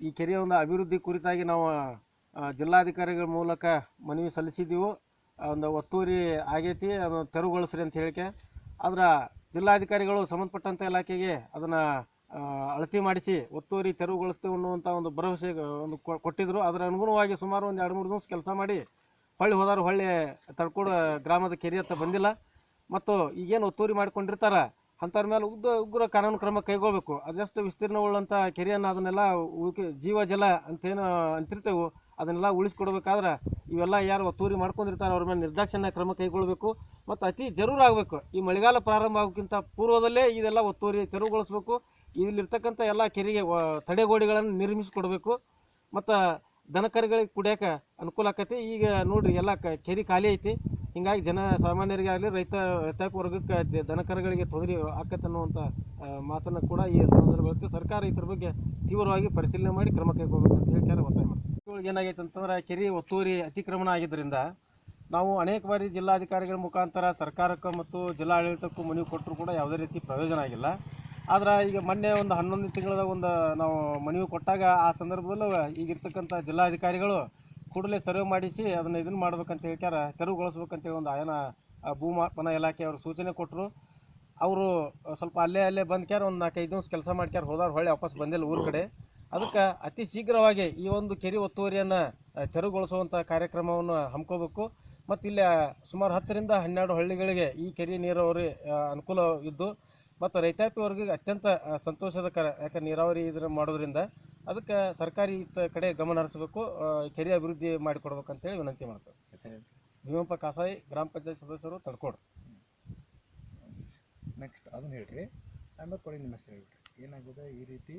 ಈ ಕೆರೆಯ ಒಂದು ಅಭಿವೃದ್ಧಿ ಕುರಿತಾಗಿ ನಾವು ಜಿಲ್ಲಾಧಿಕಾರಿಗಳ ಮೂಲಕ ಮನವಿ ಸಲ್ಲಿಸಿದ್ದೆವು ಒಂದು ಒತ್ತುವರಿ ಆಗೈತಿ, ಅದನ್ನು ತೆರವುಗೊಳಿಸ್ರಿ ಅಂತ ಹೇಳಿಕೆ. ಆದ್ರೆ ಜಿಲ್ಲಾಧಿಕಾರಿಗಳು ಸಂಬಂಧಪಟ್ಟಂಥ ಇಲಾಖೆಗೆ ಅದನ್ನು ಅಳತಿ ಮಾಡಿಸಿ ಒತ್ತುವರಿ ತೆರವುಗೊಳಿಸ್ತೇವೆ ಅನ್ನುವಂಥ ಒಂದು ಭರವಸೆ ಒಂದು ಕೊ- ಕೊಟ್ಟಿದ್ರು. ಅದರ ಅನುಗುಣವಾಗಿ ಸುಮಾರು ಒಂದು ಎರಡು, ಮೂರು ದಿವಸ ಕೆಲಸ ಮಾಡಿ ಹೊಳ್ಳಿ ಹೋದಾರು ಹೊಳ್ಳಿ ತಡ್ಕೋಡು ಗ್ರಾಮದ ಕೆರೆ ಅಂತ ಬಂದಿಲ್ಲ. ಮತ್ತು ಈಗೇನು ಒತ್ತುವರಿ ಮಾಡ್ಕೊಂಡಿರ್ತಾರ ಅಂಥವ್ರ ಮೇಲೆ ಉಗ್ರ ಉಗ್ರ ಕಾನೂನು ಕ್ರಮ ಕೈಗೊಳ್ಬೇಕು. ಅದೆಷ್ಟು ವಿಸ್ತೀರ್ಣವುಳ್ಳಂಥ ಕೆರೆಯನ್ನು ಅದನ್ನೆಲ್ಲ ಉಳ್ಕೆ, ಜೀವ ಜಲ ಅಂತೇನು ಅಂತಿರ್ತೇವೆ, ಅದನ್ನೆಲ್ಲ ಉಳಿಸ್ಕೊಡ್ಬೇಕಾದ್ರೆ ಇವೆಲ್ಲ ಯಾರು ಒತ್ತೂರಿ ಮಾಡ್ಕೊಂಡಿರ್ತಾರೆ ಅವ್ರ ಮೇಲೆ ನಿರ್ದಾಕ್ಷಿಣ್ಯ ಕ್ರಮ ಕೈಗೊಳ್ಳಬೇಕು ಮತ್ತು ಅತಿ ಜರೂರು ಆಗಬೇಕು ಈ ಮಳೆಗಾಲ ಪ್ರಾರಂಭ ಆಗೋಕ್ಕಿಂತ ಪೂರ್ವದಲ್ಲೇ ಇದೆಲ್ಲ ಒತ್ತುವರಿ ತೆರವುಗೊಳಿಸ್ಬೇಕು. ಇಲ್ಲಿರ್ತಕ್ಕಂಥ ಎಲ್ಲ ಕೆರೆಗೆ ತಡೆಗೋಡೆಗಳನ್ನು ನಿರ್ಮಿಸಿಕೊಡ್ಬೇಕು. ಮತ್ತು ದನಕರುಗಳಿಗೆ ಕುಡಿಯೋಕೆ ಅನುಕೂಲ ಆಕತಿ. ಈಗ ನೋಡಿರಿ ಎಲ್ಲ ಕೆರೆ ಖಾಲಿ ಐತಿ. ಹಿಂಗಾಗಿ ಜನ ಸಾಮಾನ್ಯರಿಗೆ ಆಗಲಿ ರೈತ ರೈತಾಪಿ ವರ್ಗಕ್ಕೆ ದನಕರಗಳಿಗೆ ತೊಂದರೆ ಆಕತ್ತೆ ಅನ್ನುವಂಥ ಮಾತನ್ನು ಕೂಡ ಈ ಸಂದರ್ಭಕ್ಕೆ ಸರ್ಕಾರ ಇದ್ರ ಬಗ್ಗೆ ತೀವ್ರವಾಗಿ ಪರಿಶೀಲನೆ ಮಾಡಿ ಕ್ರಮ ಕೈಗೊಳ್ಬೇಕು ಅಂತ ಹೇಳ್ತಾರೆ ಒತ್ತಾಯ ಮಾಡ್ತಾರೆ ಏನಾಗೈತೆ ಅಂತಂದ್ರೆ, ಕೆರೆ ಒತ್ತುವರಿ ಅತಿಕ್ರಮಣ ಆಗಿದ್ದರಿಂದ ನಾವು ಅನೇಕ ಬಾರಿ ಜಿಲ್ಲಾಧಿಕಾರಿಗಳ ಮುಖಾಂತರ ಸರ್ಕಾರಕ್ಕೆ ಮತ್ತು ಜಿಲ್ಲಾಡಳಿತಕ್ಕೂ ಮನವಿ ಕೊಟ್ಟರು ಕೂಡ ಯಾವುದೇ ರೀತಿ ಪ್ರಯೋಜನ ಆಗಿಲ್ಲ. ಆದ್ರೆ ಈಗ ಮೊನ್ನೆ ಒಂದು ಹನ್ನೊಂದು ತಿಂಗಳದಾಗ ಒಂದು ನಾವು ಮನವಿ ಕೊಟ್ಟಾಗ ಆ ಸಂದರ್ಭದಲ್ಲೂ ಈಗಿರ್ತಕ್ಕಂಥ ಜಿಲ್ಲಾಧಿಕಾರಿಗಳು ಕೂಡಲೇ ಸರ್ವೆ ಮಾಡಿಸಿ ಅದನ್ನು ಇದನ್ನು ಮಾಡ್ಬೇಕಂತ ಹೇಳ್ಕ್ಯಾರ ತೆರವುಗೊಳಿಸ್ಬೇಕಂತೇಳಿ ಒಂದು ಆಯನ ಭೂಮಾಪನ ಇಲಾಖೆ ಅವರು ಸೂಚನೆ ಕೊಟ್ಟರು ಅವರು ಸ್ವಲ್ಪ ಅಲ್ಲೇ ಅಲ್ಲೇ ಬಂದ್ಕ್ಯಾರ, ಒಂದು ನಾಲ್ಕೈದು ದಿವಸ ಕೆಲಸ ಮಾಡ್ಕ್ಯಾರ, ಹೋದಾರ ಹೊಳ್ಳಿ ವಾಪಸ್ ಬಂದಿಲ್ಲ ಊರ ಕಡೆ. ಅದಕ್ಕೆ ಅತಿ ಶೀಘ್ರವಾಗಿ ಈ ಒಂದು ಕೆರೆ ಒತ್ತುವರಿಯನ್ನು ತೆರವುಗೊಳಿಸುವಂಥ ಕಾರ್ಯಕ್ರಮವನ್ನು ಹಮ್ಕೋಬೇಕು. ಮತ್ತು ಇಲ್ಲಿ ಸುಮಾರು ಹತ್ತರಿಂದ ಹನ್ನೆರಡು ಹಳ್ಳಿಗಳಿಗೆ ಈ ಕೆರೆ ನೀರಾವರಿ ಅನುಕೂಲ ಇದ್ದು, ಮತ್ತು ರೈತಾಪಿ ವರ್ಗಕ್ಕೆ ಅತ್ಯಂತ ಸಂತೋಷದ ಕರ, ಯಾಕೆ ನೀರಾವರಿ ಇದನ್ನು ಮಾಡೋದ್ರಿಂದ ಅದಕ್ಕೆ ಸರ್ಕಾರಿ ಕಡೆ ಗಮನ ಹರಿಸಬೇಕು ಕೆರೆ ಅಭಿವೃದ್ಧಿ ಮಾಡಿಕೊಡ್ಬೇಕಂತೇಳಿ ವಿನಂತಿ ಮಾಡ್ತೇವೆ. ಭೀಮಪ್ಪ ಕಾಸಾಯಿ ಗ್ರಾಮ ಪಂಚಾಯತ್ ಸದಸ್ಯರು ತಡ್ಕೊಡ್ರಿ ನೆಕ್ಸ್ಟ್ ಅದನ್ನ ಹೇಳ್ರಿ. ಆಮೇಲೆ ಕೊಡಿ ನಿಮ್ಮ ಹೆಸರು ಹೇಳ್ರಿ ಏನಾಗಿದೆ ಈ ರೀತಿ?